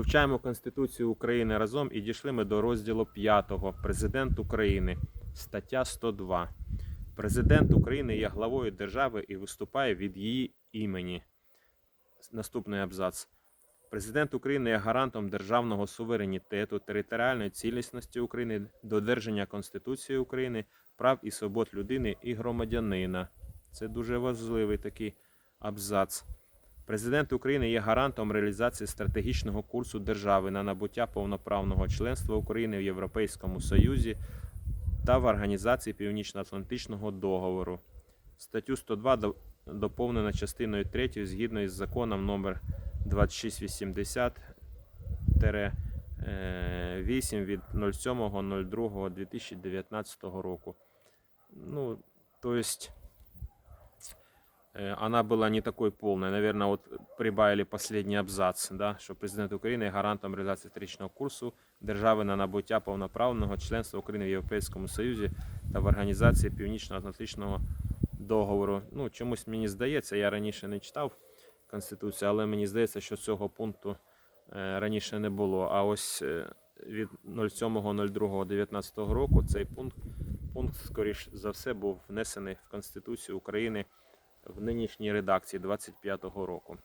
Вивчаємо Конституцію України разом і дійшли ми до розділу 5. Президент України. Стаття 102. Президент України є главою держави і виступає від її імені. Наступний абзац. Президент України є гарантом державного суверенітету, територіальної цілісності України, додержання Конституції України, прав і свобод людини і громадянина. Це дуже важливий такий абзац. Президент України є гарантом реалізації стратегічного курсу держави на набуття повноправного членства України в Європейському Союзі та в Організації Північно-Атлантичного договору. Статтю 102 до- доповнено частиною 3 згідно із законом номер 2680 8 від 07.02.2019 року. Ну, то есть э, она была не такой полной. Наверное, вот прибавили последний абзац, да, що президент України гарантом реалізації стратегічного курсу держави на набуття повноправного членства України в Європейському Союзі та в Організації Північно-Атлантичного договору. Ну, чомусь мені здається, я раніше не читав Конституцію, але мені здається, що цього пункту е, раніше не було. А ось е, від 07.02.19 року цей пункт, пункт, скоріш за все, був внесений в Конституцію України в нинішній редакції 25-го року.